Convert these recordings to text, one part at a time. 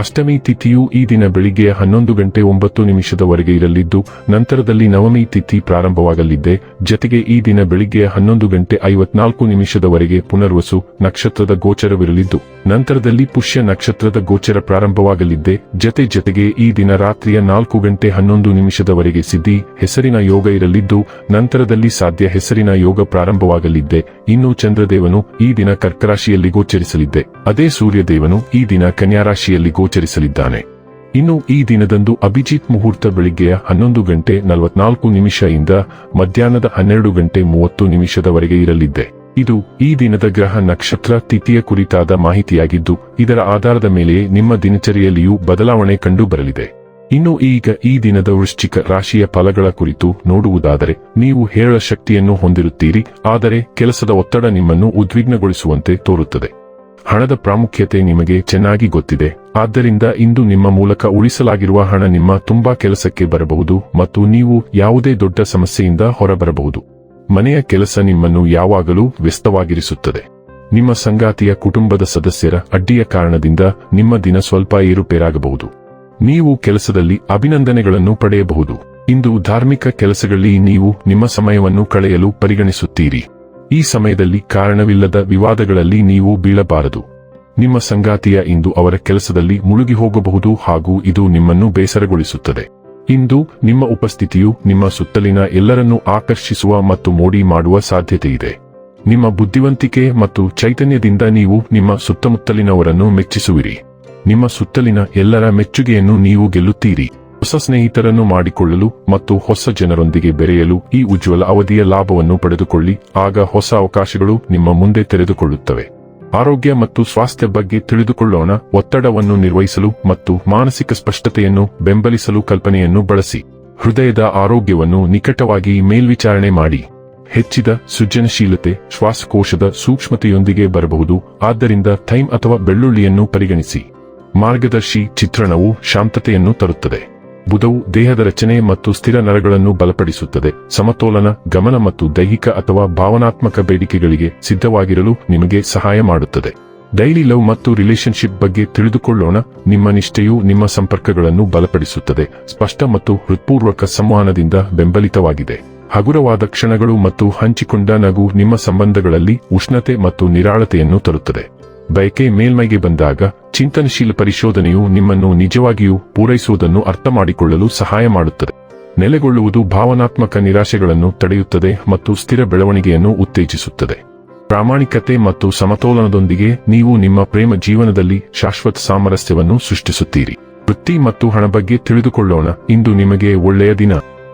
ಅಷ್ಟಮಿ ತಿಥಿಯು ಈ ದಿನ ಬೆಳಿಗ್ಗೆ ಹನ್ನೊಂದು ಗಂಟೆ ಒಂಬತ್ತು ನಿಮಿಷದವರೆಗೆ ಇರಲಿದ್ದು, ನಂತರದಲ್ಲಿ ನವಮಿ ತಿಥಿ ಪ್ರಾರಂಭವಾಗಲಿದ್ದೆ ಜತೆಗೆ ಈ ದಿನ ಬೆಳಿಗ್ಗೆ ಹನ್ನೊಂದು ಗಂಟೆ ಐವತ್ನಾಲ್ಕು ನಿಮಿಷದವರೆಗೆ ಪುನರ್ವಸು ನಕ್ಷತ್ರದ ಗೋಚರವಿರಲಿದ್ದು, ನಂತರದಲ್ಲಿ ಪುಷ್ಯ ನಕ್ಷತ್ರದ ಗೋಚರ ಪ್ರಾರಂಭವಾಗಲಿದ್ದೆ ಜತೆ ಜತೆಗೆ ಈ ದಿನ ರಾತ್ರಿಯ ನಾಲ್ಕು ಗಂಟೆ ಹನ್ನೊಂದು ನಿಮಿಷದವರೆಗೆ ಸಿದ್ಧಿ, ಹೆಸರಿನ ಯೋಗ ಇರಲಿದ್ದು, ನಂತರದಲ್ಲಿ ಸಾಧ್ಯ ಹೆಸರಿನ ಯೋಗ ಪ್ರಾರಂಭವಾಗಲಿದ್ದೆ ಇನ್ನು ಚಂದ್ರದೇವನು ಈ ದಿನ ಕರ್ಕರಾಶಿಯಲ್ಲಿ ಗೋಚರಿಸಲಿದ್ದೆ ಅದೇ ಸೂರ್ಯದೇವನು ಈ ದಿನ ಕನ್ಯಾರಾಶಿಯಲ್ಲಿ ಗೋಚರಿಸಲಿದ್ದಾನೆ. ಇನ್ನು ಈ ದಿನದಂದು ಅಭಿಜಿತ್ ಮುಹೂರ್ತ ಬೆಳಿಗ್ಗೆಯ ಹನ್ನೊಂದು ಗಂಟೆ ನಲವತ್ನಾಲ್ಕು ನಿಮಿಷ ಇಂದ ಮಧ್ಯಾಹ್ನದ ಹನ್ನೆರಡು ಗಂಟೆ ಮೂವತ್ತು ನಿಮಿಷದವರೆಗೆ ಇರಲಿದ್ದೆ. ಇದು ಈ ದಿನದ ಗ್ರಹ ನಕ್ಷತ್ರ ತಿಥಿಯ ಕುರಿತಾದ ಮಾಹಿತಿಯಾಗಿದ್ದು, ಇದರ ಆಧಾರದ ಮೇಲೆಯೇ ನಿಮ್ಮ ದಿನಚರಿಯಲ್ಲಿಯೂ ಬದಲಾವಣೆ ಕಂಡು ಬರಲಿದೆ ಇನ್ನು ಈಗ ಈ ದಿನದ ವೃಶ್ಚಿಕ ರಾಶಿಯ ಫಲಗಳ ಕುರಿತು ನೋಡುವುದಾದರೆ, ನೀವು ಹೇಳ ಶಕ್ತಿಯನ್ನು ಹೊಂದಿರುತ್ತೀರಿ, ಆದರೆ ಕೆಲಸದ ಒತ್ತಡ ನಿಮ್ಮನ್ನು ಉದ್ವಿಗ್ನಗೊಳಿಸುವಂತೆ ತೋರುತ್ತದೆ. ಹಣದ ಪ್ರಾಮುಖ್ಯತೆ ನಿಮಗೆ ಚೆನ್ನಾಗಿ ಗೊತ್ತಿದೆ. ಆದ್ದರಿಂದ ಇಂದು ನಿಮ್ಮ ಮೂಲಕ ಉಳಿಸಲಾಗಿರುವ ಹಣ ನಿಮ್ಮ ತುಂಬಾ ಕೆಲಸಕ್ಕೆ ಬರಬಹುದು ಮತ್ತು ನೀವು ಯಾವುದೇ ದೊಡ್ಡ ಸಮಸ್ಯೆಯಿಂದ ಹೊರಬರಬಹುದು. ಮನೆಯ ಕೆಲಸ ನಿಮ್ಮನ್ನು ಯಾವಾಗಲೂ ವ್ಯಸ್ತವಾಗಿರಿಸುತ್ತದೆ. ನಿಮ್ಮ ಸಂಗಾತಿಯ ಕುಟುಂಬದ ಸದಸ್ಯರ ಅಡ್ಡಿಯ ಕಾರಣದಿಂದ ನಿಮ್ಮ ದಿನ ಸ್ವಲ್ಪ ಏರುಪೇರಾಗಬಹುದು. ನೀವು ಕೆಲಸದಲ್ಲಿ ಅಭಿನಂದನೆಗಳನ್ನು ಪಡೆಯಬಹುದು. ಇಂದು ಧಾರ್ಮಿಕ ಕೆಲಸಗಳಲ್ಲಿ ನೀವು ನಿಮ್ಮ ಸಮಯವನ್ನು ಕಳೆಯಲು ಪರಿಗಣಿಸುತ್ತೀರಿ. ಈ ಸಮಯದಲ್ಲಿ ಕಾರಣವಿಲ್ಲದ ವಿವಾದಗಳಲ್ಲಿ ನೀವು ಬೀಳಬಾರದು. ನಿಮ್ಮ ಸಂಗಾತಿಯ ಇಂದು ಅವರ ಕೆಲಸದಲ್ಲಿ ಮುಳುಗಿ ಹೋಗಬಹುದು ಹಾಗೂ ಇದು ನಿಮ್ಮನ್ನು ಬೇಸರಗೊಳಿಸುತ್ತದೆ. ಇಂದು ನಿಮ್ಮ ಉಪಸ್ಥಿತಿಯು ನಿಮ್ಮ ಸುತ್ತಲಿನ ಎಲ್ಲರನ್ನೂ ಆಕರ್ಷಿಸುವ ಮತ್ತು ಮೋಡಿ ಮಾಡುವ ಸಾಧ್ಯತೆಯಿದೆ. ನಿಮ್ಮ ಬುದ್ಧಿವಂತಿಕೆ ಮತ್ತು ಚೈತನ್ಯದಿಂದ ನೀವು ನಿಮ್ಮ ಸುತ್ತಮುತ್ತಲಿನವರನ್ನು ಮೆಚ್ಚಿಸುವಿರಿ. ನಿಮ್ಮ ಸುತ್ತಲಿನ ಎಲ್ಲರ ಮೆಚ್ಚುಗೆಯನ್ನು ನೀವು ಗೆಲ್ಲುತ್ತೀರಿ. ಹೊಸ ಸ್ನೇಹಿತರನ್ನು ಮಾಡಿಕೊಳ್ಳಲು ಮತ್ತು ಹೊಸ ಜನರೊಂದಿಗೆ ಬೆರೆಯಲು ಈ ಉಜ್ವಲ ಅವಧಿಯ ಲಾಭವನ್ನು ಪಡೆದುಕೊಳ್ಳಿ. ಆಗ ಹೊಸ ಅವಕಾಶಗಳು ನಿಮ್ಮ ಮುಂದೆ ತೆರೆದುಕೊಳ್ಳುತ್ತವೆ. ಆರೋಗ್ಯ ಮತ್ತು ಸ್ವಾಸ್ಥ್ಯ ಬಗ್ಗೆ ತಿಳಿದುಕೊಳ್ಳೋಣ. ಒತ್ತಡವನ್ನು ನಿರ್ವಹಿಸಲು ಮತ್ತು ಮಾನಸಿಕ ಸ್ಪಷ್ಟತೆಯನ್ನು ಬೆಂಬಲಿಸಲು ಕಲ್ಪನೆಯನ್ನು ಬಳಸಿ. ಹೃದಯದ ಆರೋಗ್ಯವನ್ನು ನಿಕಟವಾಗಿ ಮೇಲ್ವಿಚಾರಣೆ ಮಾಡಿ. ಹೆಚ್ಚಿದ ಸೃಜನಶೀಲತೆ, ಶ್ವಾಸಕೋಶದ ಸೂಕ್ಷ್ಮತೆಯೊಂದಿಗೆ ಬರಬಹುದು. ಆದ್ದರಿಂದ ಥೈಮ್ ಅಥವಾ ಬೆಳ್ಳುಳ್ಳಿಯನ್ನು ಪರಿಗಣಿಸಿ. ಮಾರ್ಗದರ್ಶಿ ಚಿತ್ರಣವು ಶಾಂತತೆಯನ್ನು ತರುತ್ತದೆ. ಬುಧವು ದೇಹದ ರಚನೆ ಮತ್ತು ಸ್ಥಿರ ನರಗಳನ್ನು ಬಲಪಡಿಸುತ್ತದೆ. ಸಮತೋಲನ, ಗಮನ ಮತ್ತು ದೈಹಿಕ ಅಥವಾ ಭಾವನಾತ್ಮಕ ಬೇಡಿಕೆಗಳಿಗೆ ಸಿದ್ಧವಾಗಿರಲು ನಿಮಗೆ ಸಹಾಯ ಮಾಡುತ್ತದೆ. ಡೈಲಿ ಲವ್ ಮತ್ತು ರಿಲೇಶನ್ಶಿಪ್ ಬಗ್ಗೆ ತಿಳಿದುಕೊಳ್ಳೋಣ. ನಿಮ್ಮ ನಿಷ್ಠೆಯು ನಿಮ್ಮ ಸಂಪರ್ಕಗಳನ್ನು ಬಲಪಡಿಸುತ್ತದೆ. ಸ್ಪಷ್ಟ ಮತ್ತು ಹೃತ್ಪೂರ್ವಕ ಸಂವಹನದಿಂದ ಬೆಂಬಲಿತವಾಗಿದೆ. ಹಗುರವಾದ ಕ್ಷಣಗಳು ಮತ್ತು ಹಂಚಿಕೊಂಡ ನಗು ನಿಮ್ಮ ಸಂಬಂಧಗಳಲ್ಲಿ ಉಷ್ಣತೆ ಮತ್ತು ನಿರಾಳತೆಯನ್ನು ತರುತ್ತದೆ. ಬಯಕೆ ಮೇಲ್ಮೈಗೆ ಬಂದಾಗ ಚಿಂತನಶೀಲ ಪರಿಶೋಧನೆಯು ನಿಮ್ಮನ್ನು ನಿಜವಾಗಿಯೂ ಪೂರೈಸುವುದನ್ನು ಅರ್ಥಮಾಡಿಕೊಳ್ಳಲು ಸಹಾಯ ಮಾಡುತ್ತದೆ. ನೆಲೆಗೊಳ್ಳುವುದು ಭಾವನಾತ್ಮಕ ನಿರಾಶೆಗಳನ್ನು ತಡೆಯುತ್ತದೆ ಮತ್ತು ಸ್ಥಿರ ಬೆಳವಣಿಗೆಯನ್ನು ಉತ್ತೇಜಿಸುತ್ತದೆ. ಪ್ರಾಮಾಣಿಕತೆ ಮತ್ತು ಸಮತೋಲನದೊಂದಿಗೆ ನೀವು ನಿಮ್ಮ ಪ್ರೇಮ ಜೀವನದಲ್ಲಿ ಶಾಶ್ವತ ಸಾಮರಸ್ಯವನ್ನು ಸೃಷ್ಟಿಸುತ್ತೀರಿ. ವೃತ್ತಿ ಮತ್ತು ಹಣ ಬಗ್ಗೆ ತಿಳಿದುಕೊಳ್ಳೋಣ. ಇಂದು ನಿಮಗೆ ಒಳ್ಳೆಯ ದಿನ.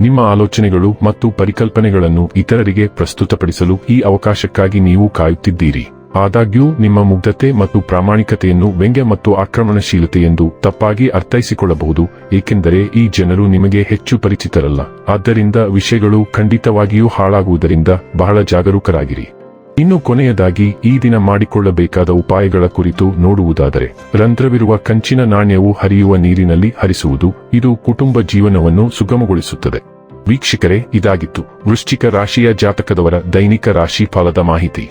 ನಿಮ್ಮ ಆಲೋಚನೆಗಳು ಮತ್ತು ಪರಿಕಲ್ಪನೆಗಳನ್ನು ಇತರರಿಗೆ ಪ್ರಸ್ತುತಪಡಿಸಲು ಈ ಅವಕಾಶಕ್ಕಾಗಿ ನೀವು ಕಾಯುತ್ತಿದ್ದೀರಿ. ಆದಾಗ್ಯೂ, ನಿಮ್ಮ ಮುಗ್ಧತೆ ಮತ್ತು ಪ್ರಾಮಾಣಿಕತೆಯನ್ನು ವ್ಯಂಗ್ಯ ಮತ್ತು ಆಕ್ರಮಣಶೀಲತೆ ಎಂದು ತಪ್ಪಾಗಿ ಅರ್ಥೈಸಿಕೊಳ್ಳಬಹುದು, ಏಕೆಂದರೆ ಈ ಜನರು ನಿಮಗೆ ಹೆಚ್ಚು ಪರಿಚಿತರಲ್ಲ. ಆದ್ದರಿಂದ ವಿಷಯಗಳು ಖಂಡಿತವಾಗಿಯೂ ಹಾಳಾಗುವುದರಿಂದ ಬಹಳ ಜಾಗರೂಕರಾಗಿರಿ. ಇನ್ನು ಕೊನೆಯದಾಗಿ, ಈ ದಿನ ಮಾಡಿಕೊಳ್ಳಬೇಕಾದ ಉಪಾಯಗಳ ಕುರಿತು ನೋಡುವುದಾದರೆ, ರಂಧ್ರವಿರುವ ಕಂಚಿನ ನಾಣ್ಯವು ಹರಿಯುವ ನೀರಿನಲ್ಲಿ ಹರಿಸುವುದು, ಇದು ಕುಟುಂಬ ಜೀವನವನ್ನು ಸುಗಮಗೊಳಿಸುತ್ತದೆ. ವೀಕ್ಷಕರೇ, ಇದಾಗಿತ್ತು. ವೃಶ್ಚಿಕ ರಾಶಿಯ ಜಾತಕದವರ ದೈನಿಕ ರಾಶಿ ಫಲದ ಮಾಹಿತಿ.